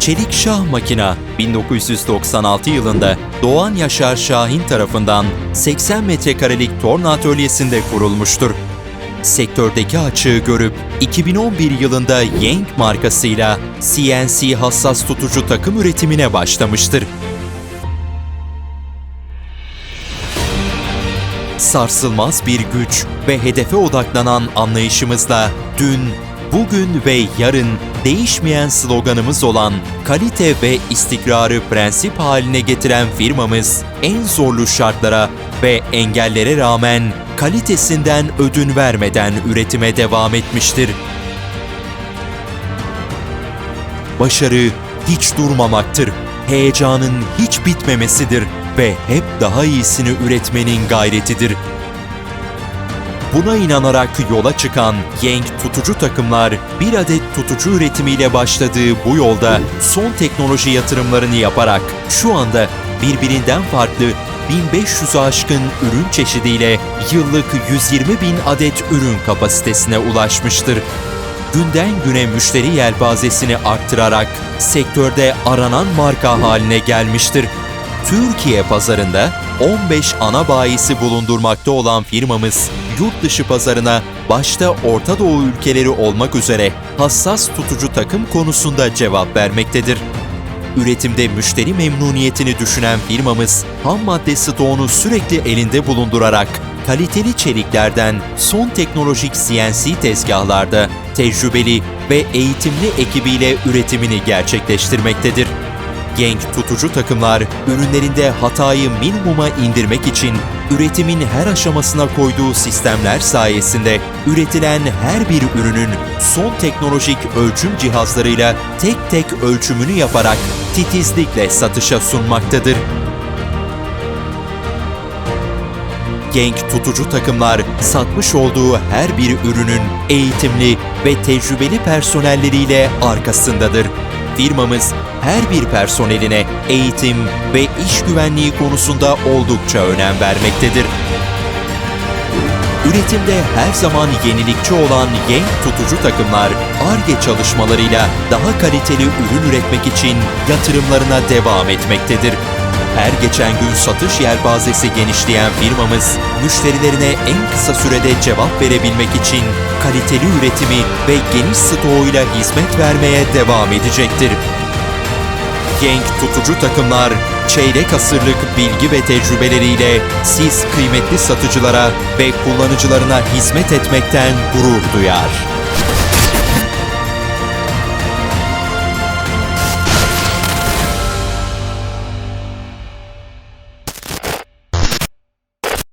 Çelik Şah Makina 1996 yılında Doğan Yaşar Şahin tarafından 80 metrekarelik torna atölyesinde kurulmuştur. Sektördeki açığı görüp 2011 yılında Yenk markasıyla CNC hassas tutucu takım üretimine başlamıştır. sarsılmaz bir güç ve hedefe odaklanan anlayışımızla dün, bugün ve yarın değişmeyen sloganımız olan kalite ve istikrarı prensip haline getiren firmamız en zorlu şartlara ve engellere rağmen kalitesinden ödün vermeden üretime devam etmiştir. Başarı hiç durmamaktır. Heyecanın hiç bitmemesidir ve hep daha iyisini üretmenin gayretidir. Buna inanarak yola çıkan Genk tutucu takımlar bir adet tutucu üretimiyle başladığı bu yolda son teknoloji yatırımlarını yaparak şu anda birbirinden farklı 1500'ü aşkın ürün çeşidiyle yıllık 120 bin adet ürün kapasitesine ulaşmıştır günden güne müşteri yelpazesini arttırarak sektörde aranan marka haline gelmiştir. Türkiye pazarında 15 ana bayisi bulundurmakta olan firmamız, yurt dışı pazarına başta Orta Doğu ülkeleri olmak üzere hassas tutucu takım konusunda cevap vermektedir. Üretimde müşteri memnuniyetini düşünen firmamız, ham madde stoğunu sürekli elinde bulundurarak kaliteli çeliklerden son teknolojik CNC tezgahlarda tecrübeli ve eğitimli ekibiyle üretimini gerçekleştirmektedir. Genk tutucu takımlar ürünlerinde hatayı minimuma indirmek için üretimin her aşamasına koyduğu sistemler sayesinde üretilen her bir ürünün son teknolojik ölçüm cihazlarıyla tek tek ölçümünü yaparak titizlikle satışa sunmaktadır. Genk tutucu takımlar satmış olduğu her bir ürünün eğitimli ve tecrübeli personelleriyle arkasındadır. Firmamız her bir personeline eğitim ve iş güvenliği konusunda oldukça önem vermektedir. Üretimde her zaman yenilikçi olan Yenk tutucu takımlar ARGE çalışmalarıyla daha kaliteli ürün üretmek için yatırımlarına devam etmektedir. Her geçen gün satış yelpazesi genişleyen firmamız, müşterilerine en kısa sürede cevap verebilmek için kaliteli üretimi ve geniş stoğuyla hizmet vermeye devam edecektir. Genk tutucu takımlar, çeyrek asırlık bilgi ve tecrübeleriyle siz kıymetli satıcılara ve kullanıcılarına hizmet etmekten gurur duyar.